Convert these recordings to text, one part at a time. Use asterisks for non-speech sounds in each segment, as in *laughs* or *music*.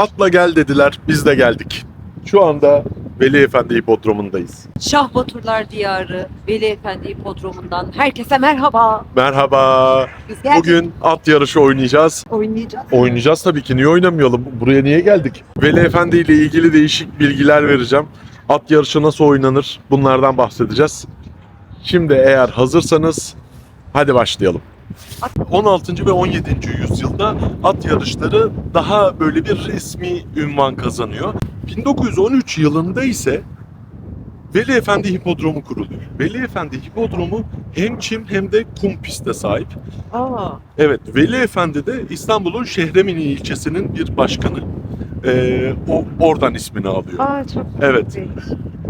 Atla gel dediler. Biz de geldik. Şu anda Veli Efendi Hipodromu'ndayız. Şah Baturlar Diyarı Veli Efendi Hipodromu'ndan herkese merhaba. Merhaba. Biz geldik. Bugün at yarışı oynayacağız. oynayacağız. Oynayacağız tabii ki. Niye oynamayalım? Buraya niye geldik? Veli Efendi ile ilgili değişik bilgiler vereceğim. At yarışı nasıl oynanır? Bunlardan bahsedeceğiz. Şimdi eğer hazırsanız hadi başlayalım. 16. ve 17. yüzyılda at yarışları daha böyle bir resmi ünvan kazanıyor. 1913 yılında ise Veli Efendi Hipodromu kuruluyor. Veli Efendi Hipodromu hem çim hem de kum piste sahip. Aa, Evet, Veli Efendi de İstanbul'un Şehremini ilçesinin bir başkanı. Ee, o oradan ismini alıyor. aa çok Evet.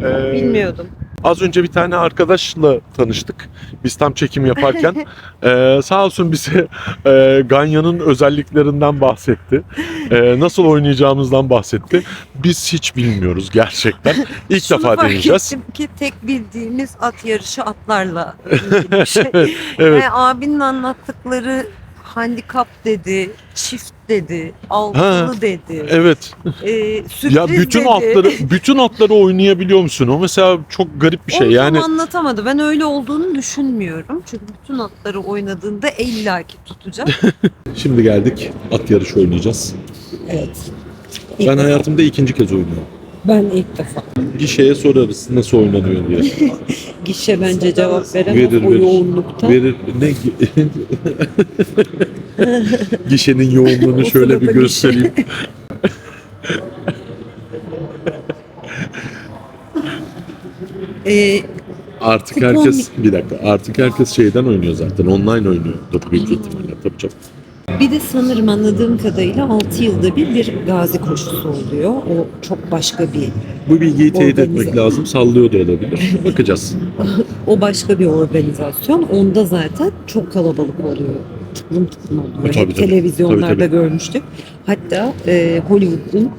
Ee, bilmiyordum. Az önce bir tane arkadaşla tanıştık. Biz tam çekim yaparken. *laughs* Ee, sağ olsun bize e, Ganya'nın özelliklerinden bahsetti. Ee, nasıl oynayacağımızdan bahsetti. Biz hiç bilmiyoruz gerçekten. İlk Şunu defa fark deneyeceğiz. ettim ki tek bildiğimiz at yarışı atlarla *laughs* ilgili bir şey. Evet. Yani abinin anlattıkları handikap dedi, çift dedi, altılı Ha, dedi, Evet. e, sürpriz Ya bütün dedi. atları bütün atları oynayabiliyor musun? O mesela çok garip bir şey. Onu Yani tam anlatamadı. Ben öyle olduğunu düşünmüyorum. Çünkü bütün atları oynadığında illaki tutacak. *laughs* Şimdi geldik at yarışı oynayacağız. evet. Ben hayatımda ikinci kez oynuyorum. Ben ilk defa. Gişeye sorarız nasıl oynanıyor diye. *laughs* Gişe bence cevap veremez Verir, o verir. yoğunlukta. Verir ne *laughs* *laughs* Gişenin yoğunluğunu şöyle bir göstereyim. *laughs* Ee, Artık Kupon- herkes bir dakika artık herkes şeyden oynuyor zaten online oynuyor tabii büyük ihtimalle tabii canım. bir de sanırım anladığım kadarıyla 6 yılda bir bir gazi koşusu oluyor. O çok başka bir, Bu bilgiyi teyit etmek lazım sallıyor da olabilir. *laughs* Bakacağız. o başka bir organizasyon. Onda zaten çok kalabalık oluyor. Tıklım tıklım. E, tabii, tabii. televizyonlarda Tabii, tabii. görmüştük. Hatta e, Hollywood'un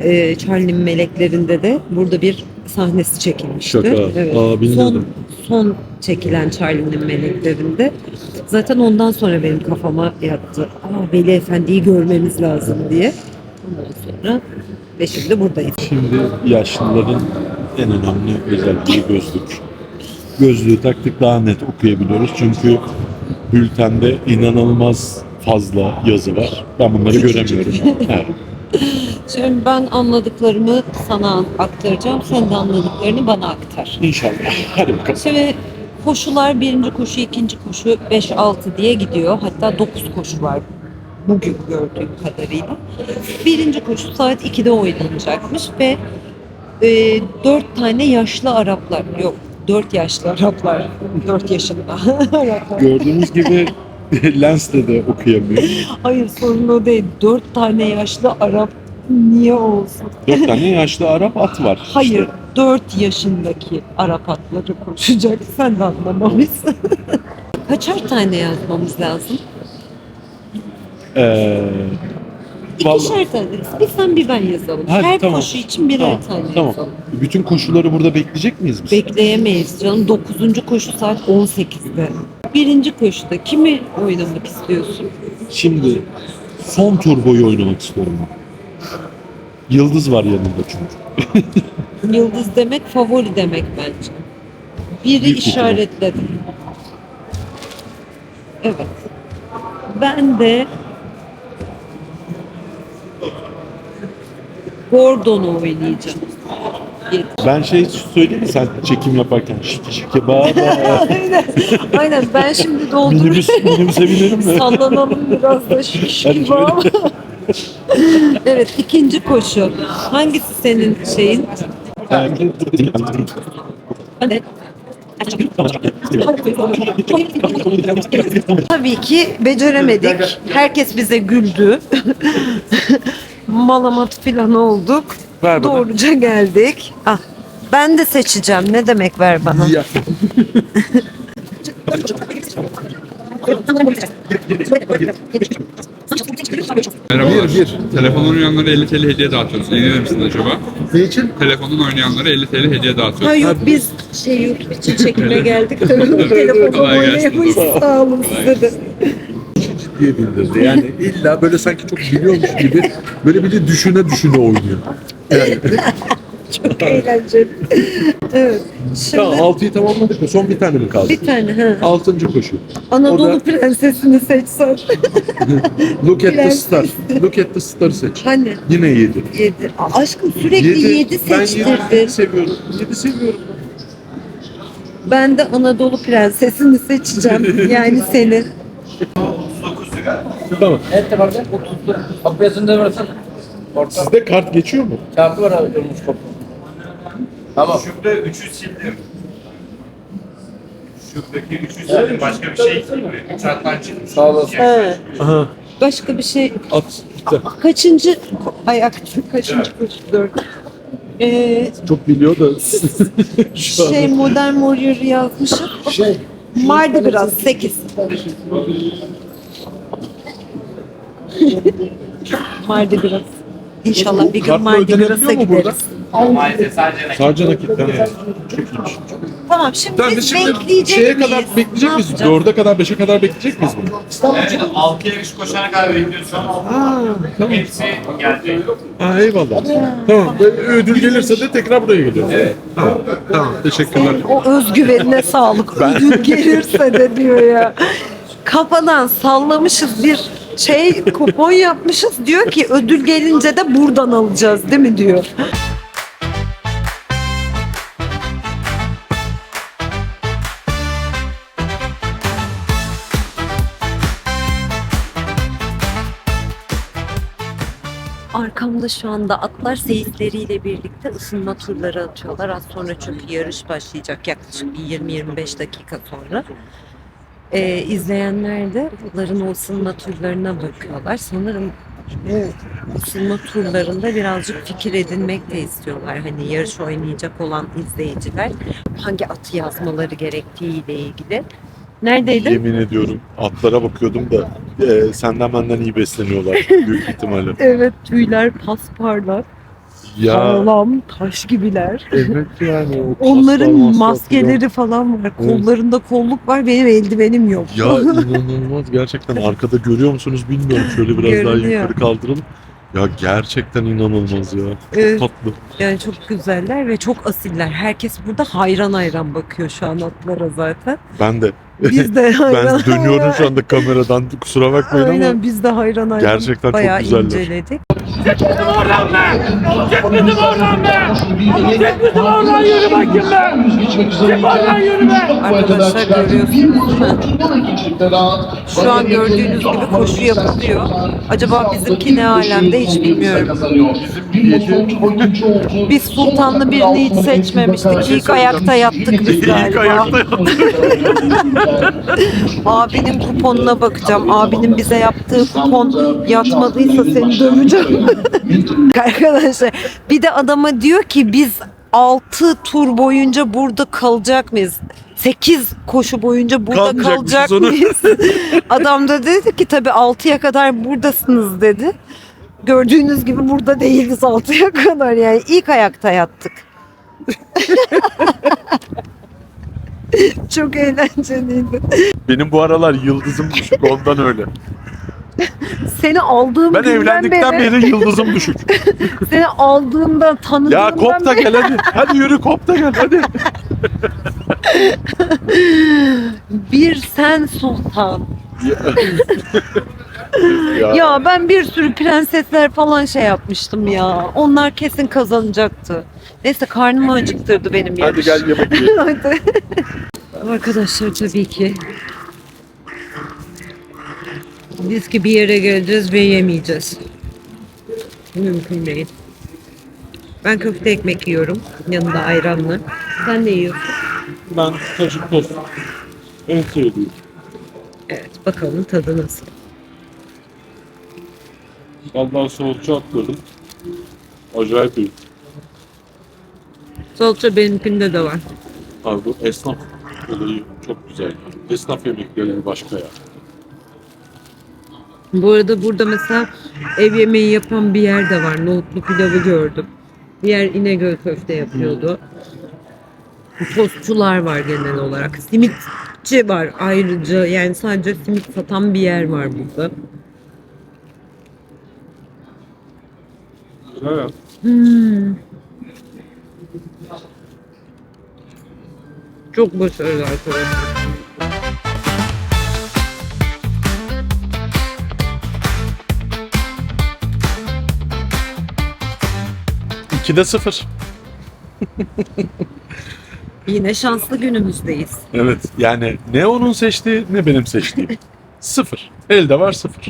e, Charlie'nin meleklerinde de burada bir sahnesi çekilmişti. Şaka. Aa, bilmiyordum. Son, son çekilen Charlie'nin meleklerinde. Zaten ondan sonra benim kafama yattı. Aa Veli Efendi'yi görmemiz lazım diye. Ondan sonra ve şimdi buradayız. Şimdi yaşlıların en önemli özelliği gözlük. Gözlüğü taktık daha net okuyabiliyoruz çünkü bültende inanılmaz fazla yazı var. Ben bunları *laughs* göremiyorum. Evet. Şimdi ben anladıklarımı sana aktaracağım. Sen de anladıklarını bana aktar. İnşallah. Hadi bakalım. Şimdi koşular birinci koşu, ikinci koşu 5-6 diye gidiyor. Hatta 9 koşu var bugün gördüğüm kadarıyla. Birinci koşu saat 2'de oynanacakmış ve e, 4 tane yaşlı Araplar, yok 4 yaşlı Araplar, 4 yaşında Araplar. *laughs* Gördüğünüz gibi *laughs* Lens de okuyamıyor. Hayır sorun o değil. 4 tane yaşlı Arap niye olsun? Dört tane *laughs* yaşlı Arap at var. Hayır, 4 yaşındaki Arap atları koşacak. Sen de anlamamışsın. Kaçar tane yazmamız lazım? Ee, vallahi- İkişer tane. Bir sen bir ben yazalım. Hadi, Her tamam. koşu için birer Tamam, tane tamam. yazalım. Bütün koşuları burada bekleyecek miyiz biz? Bekleyemeyiz canım. 9. koşu saat 18'de. Birinci koşuda kimi oynamak istiyorsun? Şimdi son turboyu oynamak istiyorum ben. Yıldız var yanında çünkü. *laughs* Yıldız demek favori demek bence. Biri Büyük ihtimal. işaretledim. Evet. Ben de Gordon'u oynayacağım. Ben şey söyleyeyim mi sen çekim yaparken şiki şiki bağ bağ. *laughs* aynen. Aynen ben şimdi doldurup minibüs, minibüse binelim mi? sallanalım biraz da gibi ama. evet ikinci koşu. Hangisi senin şeyin? Tabii ki beceremedik. Herkes bize güldü. *laughs* Malamat filan olduk. Ver bana. Doğruca geldik. Ah, ben de seçeceğim. Ne demek ver bana? Ya. Merhabalar. Bir, bir. Telefonun oynayanlara 50 TL hediye dağıtıyoruz. İlgilenir misiniz acaba? Ne için? Telefonun oynayanlara 50 TL hediye Ha dağıtıyoruz. yok biz şey YouTube için çekime *laughs* geldik. Telefonu Kolay gelsin. oynayamayız. Sağ olun size de. Diye bildirdi. Yani illa böyle sanki çok biliyormuş gibi böyle bir de düşüne düşüne oynuyor. Yani *laughs* Çok eğlenceli. evet. Şimdi tamam 6'yı tamamladık mı? Son bir tane mi kaldı? bir tane ha. 6. koşu. Anadolu O da- prensesini seçsen. *laughs* Look at the star. Look at the star'ı seç. hani Yine 7. yedi. Aa, Aşkım sürekli yedi, Ben seçtirdin. 7 seviyorum. 7 seviyorum. Ben de Anadolu prensesini seçeceğim. *laughs* yani seni. Tamam. Evet tamam. 30'lu. Kapıyasını da versene. Orta. Sizde kart geçiyor mu? Çarpı var abi durmuş kapı. Tamam. Şurada üçü sildim. Şuradaki üçü sildim. Başka bir şey sildim. Çatlan çıktı. Sağ olasın. He. Aha. Başka bir şey. At. Gitti. Kaçıncı ayak? Kaçıncı koşu? Dört. Ee, Çok biliyor da. *laughs* Şu şey Modern Warrior yazmışım. Şey. Mardi biraz 8. *laughs* Mardi biraz. İnşallah bir gün Kartla Mardi ödenebiliyor Gras'a mu burada? gideriz. Maalesef sadece nakit. Sadece nakitten. Çok iyiymiş. Tamam şimdi Tamam biz biz şimdi bekleyecek şeye miyiz? kadar bekleyecek Ne miyiz? yapacağız? Dörde kadar, beşe kadar bekleyecek miyiz bunu? Evet, 6'ya 3 koşana kadar bekliyorsun. tamam. Hepsi gelecek. Ha eyvallah. Tamam. böyle Ödül gelirse de tekrar buraya geliyoruz. Evet. Tamam. Tamam. Teşekkürler. O özgüvenine sağlık. Ödül gelirse de diyor ya. Kafadan sallamışız bir şey kupon yapmışız diyor ki ödül gelince de buradan alacağız değil mi diyor. Arkamda şu anda atlar seyitleriyle birlikte ısınma turları atıyorlar. Az sonra çünkü yarış başlayacak yaklaşık bir 20-25 dakika sonra. Ee, izleyenler de atların o ısınma turlarına bakıyorlar. Sanırım bu ısınma turlarında birazcık fikir edinmek de istiyorlar. Hani yarış oynayacak olan izleyiciler hangi atı yazmaları gerektiğiyle ilgili. Neredeydin? Yemin ediyorum atlara bakıyordum da e, senden benden iyi besleniyorlar büyük ihtimalle. *laughs* Evet tüyler pasparlar. Ya Sağlam taş gibiler. evet yani. o Onların kaslar, maslar maskeleri falan var. Evet. Kollarında kolluk var. Benim eldivenim yok. Ya *laughs* inanılmaz gerçekten arkada görüyor musunuz bilmiyorum şöyle biraz daha Görünüyor. yukarı kaldıralım. Ya gerçekten inanılmaz ya. Evet, Tatlı. yani çok güzeller ve çok asiller. Herkes burada hayran hayran bakıyor şu an atlara zaten. Ben de Biz de hayran ben dönüyorum şu anda kameradan kusura bakmayın Aynen ama biz de hayran hayran Gerçekten çok bayağı güzeller. inceledik. Arkadaşlar görüyorsunuz değil mi? Şu an gördüğünüz gibi koşu yapılıyor. Acaba bizimki ne alemde hiç bilmiyorum. Biz sultanlı birini hiç seçmemiştik. İlk ayakta yattık biz galiba. İlk ayakta yattık. *laughs* *laughs* Abinin kuponuna bakacağım. Abinin bize yaptığı kupon yatmadıysa seni döveceğim. *laughs* Arkadaşlar bir de adama diyor ki biz 6 tur boyunca burada kalacak mıyız? 8 koşu boyunca burada kalacak mıyız? *laughs* Adam da dedi ki tabii 6'ya kadar buradasınız dedi. Gördüğünüz gibi burada değiliz 6'ya kadar yani ilk ayakta yattık. *laughs* Çok eğlenceliydi. Benim bu aralar yıldızım düşük ondan öyle. Seni aldığım Ben günden evlendikten beri, beri yıldızım düşük. *laughs* seni aldığımda tanıdığımdan Ya kop da beri gel hadi. Hadi yürü kop da gel hadi. *laughs* bir sen sultan. Ya, Ya ben bir sürü prensesler falan şey yapmıştım ya. Onlar kesin kazanacaktı. Neyse karnımı acıktırdı benim hadi yarış. gel yemek yiyelim. *laughs* Hadi. Arkadaşlar tabii ki biz ki bir yere geleceğiz ve yemeyeceğiz. Mümkün değil. Ben köfte ekmek yiyorum. Yanında ayranla. Sen ne yiyorsun? Ben kaşık tost. En sevdiğim. Evet bakalım tadı nasıl. Vallahi soğukça atladım. Acayip iyi. Salça benimkinde de var. Abi bu esnaf olayı çok güzel. Esnaf yemekleri başka ya. Bu arada burada mesela ev yemeği yapan bir yer de var. Nohutlu pilavı gördüm. Diğer İnegöl köfte yapıyordu. Tostçular var genel olarak. Simit simitçi var ayrıca. Yani sadece simit satan bir yer var burada. Hmm. Çok başarılı arkadaşlar. İkide sıfır. *laughs* Yine şanslı günümüzdeyiz. Evet yani ne onun seçtiği ne benim seçtiğim. *laughs* sıfır. Elde var sıfır.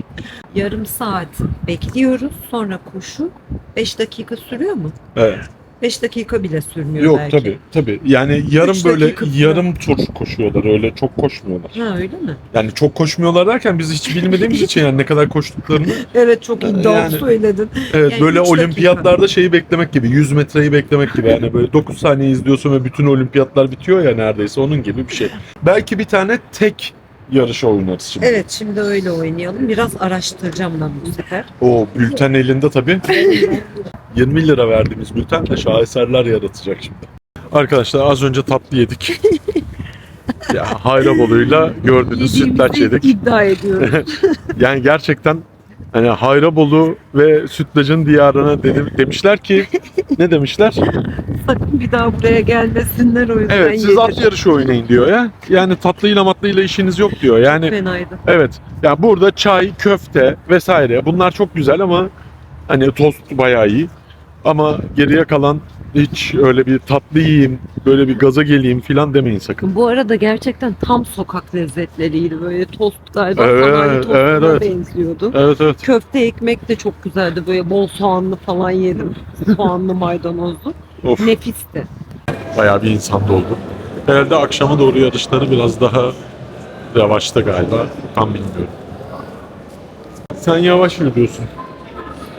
Yarım saat bekliyoruz. Sonra koşu 5 dakika sürüyor mu? Evet. 5 dakika bile sürmüyor Yok belki. tabi tabi. Yani yarım Üç böyle dakika falan. yarım tur koşuyorlar öyle çok koşmuyorlar. Ha öyle mi? Yani çok koşmuyorlar derken biz hiç bilmediğimiz için yani ne kadar koştuklarını. *laughs* Evet çok iddialı Yani- söyledin. Evet Yani böyle üç dakika. olimpiyatlarda şeyi beklemek gibi 100 metreyi beklemek gibi yani böyle 9 saniye izliyorsun ve bütün olimpiyatlar bitiyor ya neredeyse onun gibi bir şey. Belki bir tane tek yarışa oynarız şimdi. Evet şimdi öyle oynayalım. Biraz araştıracağım ben bu sefer. O bülten elinde tabii. *laughs* 20 lira verdiğimiz bülten de şaheserler yaratacak şimdi. Arkadaşlar az önce tatlı yedik. *laughs* ya Hayrabolu'yla gördüğünüz sütlaç Yediğimizi yedik. iddia ediyorum. *laughs* Yani gerçekten hani Hayrabolu ve sütlacın diyarına dedim, demişler ki *laughs* ne demişler? Sakın bir daha buraya gelmesinler o yüzden Evet siz at yarışı oynayın diyor ya. Yani tatlıyla matlıyla işiniz yok diyor. Yani Fenaydı. evet. Yani burada çay, köfte vesaire bunlar çok güzel ama hani tost bayağı iyi. Ama geriye kalan hiç öyle bir tatlı yiyeyim, böyle bir gaza geleyim filan demeyin sakın. Bu arada gerçekten tam sokak lezzetleriydi. Böyle tost galiba Evet, sanayi tostuna evet, evet. benziyordu. Evet evet. Köfte ekmek de çok güzeldi. Böyle bol soğanlı falan yedim. Soğanlı maydanozlu. Of Nefisti. bayağı bir insan doldu. Herhalde akşama doğru yarışları biraz daha yavaşta galiba. Tam bilmiyorum. Sen yavaş yürüyorsun.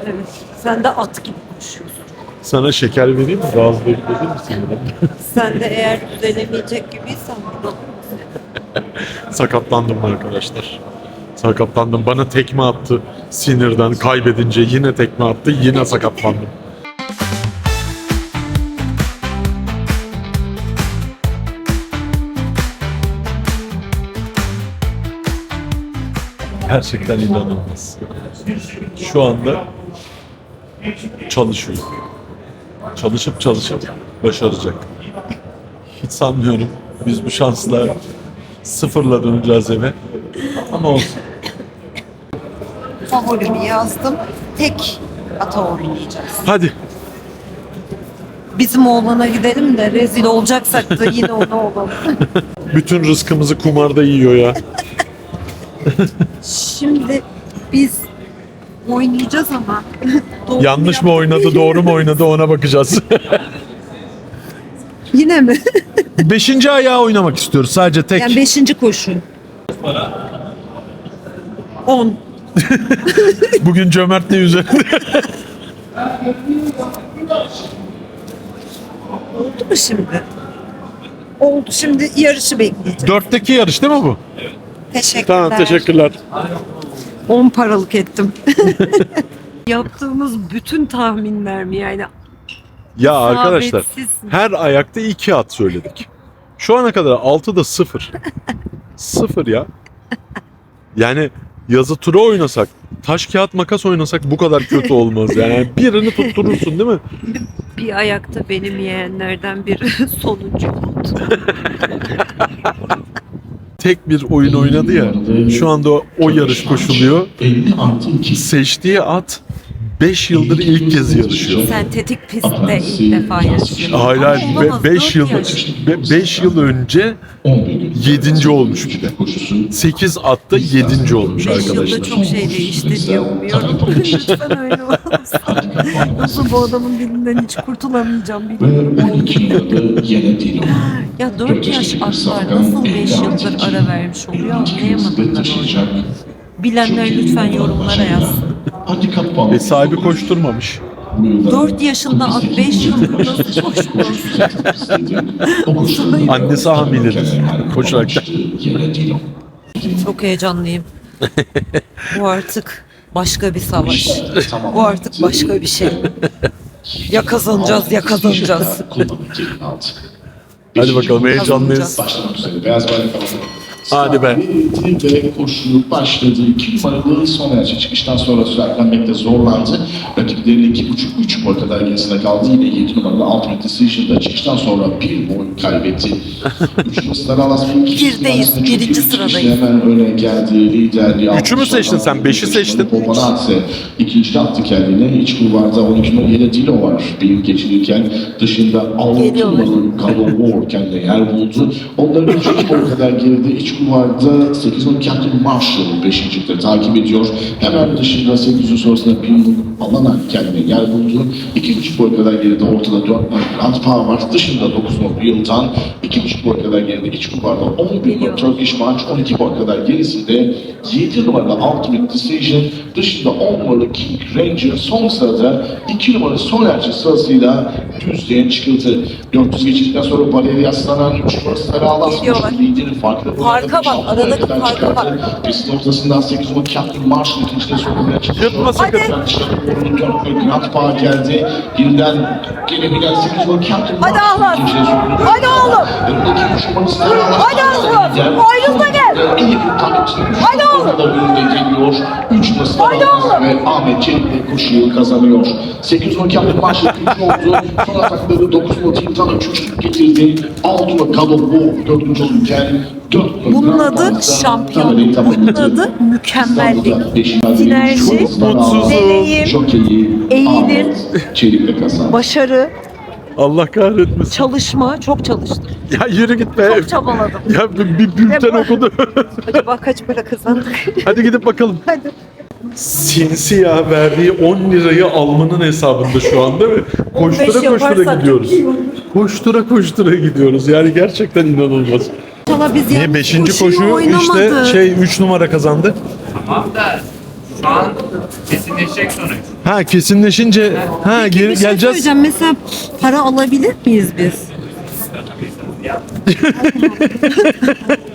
Evet. Sen de at gibi koşuyorsun. Sana şeker vereyim mi? Gaz verir misin? bana? *laughs* Sen de eğer düzelemeyecek gibiysen burada? Sakatlandım arkadaşlar. Sakatlandım. Bana tekme attı sinirden. Kaybedince yine tekme attı. Yine sakatlandım. Gerçekten inanılmaz. Şu anda çalışıyor. Çalışıp çalışıp başaracak. Hiç sanmıyorum. Biz bu şansla sıfırla döneceğiz eve. Ama olsun. Favorimi yazdım. Tek ata oynayacağız. Hadi. Bizim oğlana gidelim de rezil olacaksak da yine ona *laughs* olalım. Bütün rızkımızı kumarda yiyor ya. Şimdi biz oynayacağız ama *laughs* doğru Yanlış mı oynadı, doğru mu oynadı ona bakacağız. *laughs* Yine mi? Beşinci ayağı oynamak istiyoruz sadece tek. Yani beşinci koşu. 10. *laughs* Bugün cömertliği üzerinde. Oldu mu şimdi? Oldu. Şimdi yarışı bekleyeceğiz. Dörtteki yarış değil mi bu? Teşekkürler. Tamam teşekkürler. 10 paralık ettim. *laughs* Yaptığımız bütün tahminler mi yani? Ya arkadaşlar her ayakta iki at söyledik. Şu ana kadar altıda sıfır. sıfır ya. Yani yazı tura oynasak, taş kağıt makas oynasak bu kadar kötü olmaz. Yani birini tutturursun değil mi? Bir ayakta benim yeğenlerden biri *laughs* sonuncu oldu. *laughs* tek bir oyun oynadı ya. Şu anda o, yarış koşuluyor. 50 artı 2. Seçtiği at 5 yıldır ilk kez yarışıyor. Sentetik pistte ilk defa yaşıyorum. Hayır hayır Olamaz, 5 dört yıl yaş. 5 yıl önce 7. olmuş bir de. Koşusu 8 atta 7. olmuş Beş yılda arkadaşlar. çok şey değişti diye umuyorum. Lütfen öyle olsa. Yoksa bu adamın dilinden hiç kurtulamayacağım ve biliyorum. 12 yılda yine Dino. Ya 4 yaş atlar nasıl 5 yıldır ara vermiş oluyor anlayamadım ben onu. Bilenler lütfen yorumlara yazsın. E sahibi koşturmamış. 4 yaşında at 5 yıldır nasıl koşmaz? *laughs* Annesi hamiledir. Koşarak. Çok heyecanlıyım. Bu artık başka bir savaş. Bu artık başka bir şey. Ya kazanacağız ya kazanacağız. Hadi bakalım heyecanlıyız. Kazanacağız. Başlamak üzere. Beyaz bayrak. Hadi be. Ve koşu başladı. İki numaralı Sonerci çıkıştan sonra süratlenmekte zorlandı. Buçuk üç boy kadar gerisinde kaldı. Yine yedi numaralı Ultimate Decision'da çıkıştan sonra bir boy kaybetti. Üç numaralı Star Alas Birdeyiz, birinci sıradayız. Hemen öne geldi. Liderliği Üçü mü seçtin sen? Beşi seçtin. Popanatse ikinci attı kendine. İç kulvarda 12 numaralı Dilo var. Beyin geçirirken dışında 6 Geliyorlar. numaralı Galo War kendine yer buldu. Onların *laughs* üçüncü boy kadar geride iç kulvarda 8 numaralı Captain Marshall 5. takip ediyor. Hemen dışında 800 sonrasında bir Alana kendine yer buldu. 2,5 boy kadar geride ortada 4 numaralı Grand Power var. Dışında 9 numaralı Yıldan 2,5 boy kadar geride iç kulvarda 11 numaralı Turkish March 12 boy kadar gerisinde 7 numaralı Ultimate Decision dışında 10 numaralı King Ranger son sırada 2 numaralı Sonerci sırasıyla düzlüğe çıkıldı. 400 geçildikten sonra bariyeri yaslanan 3 numaralı Sarı Geliyorlar. liderin farklı Farka bak, aradaki farka bak. Pistin ortasından 8 numaralı Captain Marshall ikincide sokulmaya çalışıyor. Yırtma sakın. Hadi. Grand Power geldi. Yeniden gelebilen 8 numaralı Captain Hadi Marshall ikincide sokuldu. Hadi oğlum. Önündeki üç numaralı Sarı Alas Hadi lider. Ayrılma gel. En yakın takipçisi üç Hadi oğlum. önünde geliyor. 3 numaralı Sarı Hadi Alas oğlum. Ve Ahmet Çelik'le koşuyu kazanıyor. 8 numaralı Captain Marshall ikinci oldu. Son atakları 9 numaralı Tintan üçüncülük getirdi. 6 numaralı Kado Bu dördüncü olurken 4 Bunun adı şampiyon. Bunun adı mükemmellik. Sinerji, deneyim, eğilim, başarı, Allah kahretmesin. çalışma. Çok çalıştım. Ya yürü git be. Çok çabaladım. Ya bir, bir bülten Ve bu- okudu. Acaba kaç para kazandık? Hadi gidip bakalım. Hadi. Sinsi ya verdiği 10 lirayı almanın hesabında şu anda ve 15 koştura koştura gidiyoruz. Koştura koştura gidiyoruz. Yani gerçekten inanılmaz. İnşallah biz Niye yalnız 5. koşuyu koşu işte oynamadık. şey 3 numara kazandı. Tamam da şu an kesinleşecek sonuç. Ha kesinleşince ha Peki, geri bir şey geleceğiz. söyleyeceğim. Mesela para alabilir miyiz biz? *laughs* *laughs*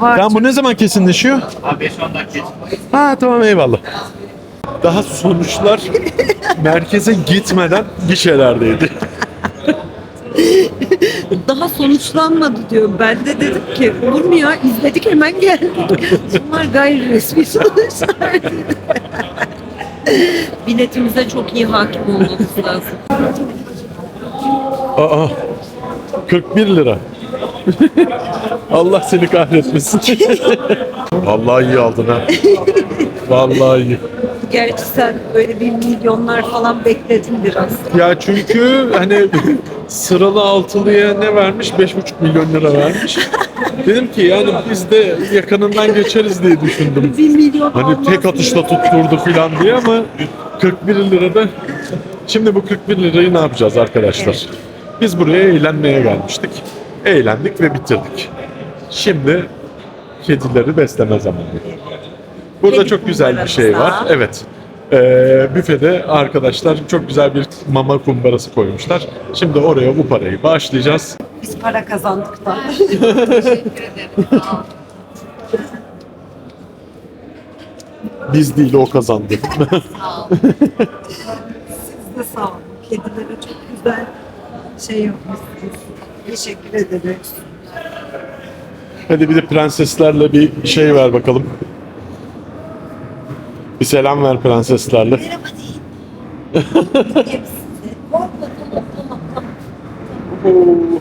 Var. Tamam bu ne zaman kesinleşiyor? Abi 5-10 dakika Ha tamam eyvallah. Daha sonuçlar *laughs* merkeze gitmeden gişelerdeydi. Daha sonuçlanmadı diyor. Ben de dedim ki olur mu ya izledik hemen geldik. Bunlar gayri resmi sonuçlar. *laughs* Biletimize çok iyi hakim olmamız lazım. Aa 41 lira. *laughs* Allah seni kahretmesin. *laughs* Vallahi iyi aldın ha. Vallahi iyi. Gerçi sen böyle bir milyonlar falan bekledin biraz. Ya çünkü hani sıralı altılıya ne vermiş? 5,5 milyon lira vermiş. Dedim ki yani biz de yakınından geçeriz diye düşündüm. Bir milyon Hani olmaz tek mı? atışta tutturdu falan diye ama 41 lirada şimdi bu 41 lirayı ne yapacağız arkadaşlar? Biz buraya eğlenmeye gelmiştik. Eğlendik ve bitirdik. Şimdi kedileri besleme zamanı. Burada Kedi çok güzel bir şey var. Evet. Ee, büfede arkadaşlar çok güzel bir mama kumbarası koymuşlar. Şimdi oraya bu parayı bağışlayacağız. Biz para kazandık da. *laughs* Biz değil o kazandı. *laughs* Siz de sağ olun. Kedilere çok güzel şey yapmışsınız. Teşekkür ederiz. Hadi bir de prenseslerle bir şey ver bakalım. Bir selam ver prenseslerle. Merhaba deyin. Hepsini. Korkma tamam tamam tamam.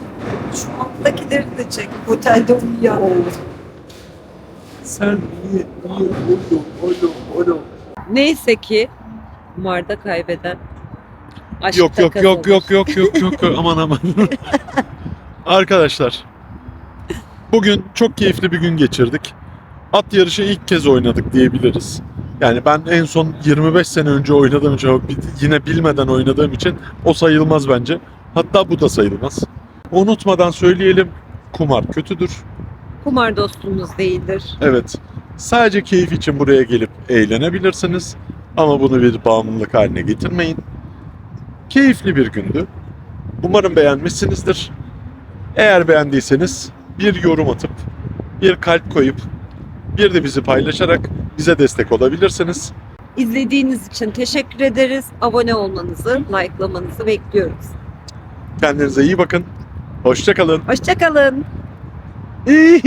Şu alttakileri de çek. Otelde uyuyan. Sen iyi, iyi, oğlum, oğlum, oğlum. Neyse ki kumarda kaybeden aşkta Yok yok yok kazanır. yok yok yok yok yok aman aman. *laughs* Arkadaşlar bugün çok keyifli bir gün geçirdik. At yarışı ilk kez oynadık diyebiliriz. Yani ben en son 25 sene önce oynadığım için yine bilmeden oynadığım için o sayılmaz bence. Hatta bu da sayılmaz. Unutmadan söyleyelim kumar kötüdür. Kumar dostumuz değildir. Evet. Sadece keyif için buraya gelip eğlenebilirsiniz. Ama bunu bir bağımlılık haline getirmeyin. Keyifli bir gündü. Umarım beğenmişsinizdir. Eğer beğendiyseniz bir yorum atıp, bir kalp koyup, bir de bizi paylaşarak bize destek olabilirsiniz. İzlediğiniz için teşekkür ederiz. Abone olmanızı, likelamanızı bekliyoruz. Kendinize iyi bakın. Hoşçakalın. Hoşçakalın. *laughs*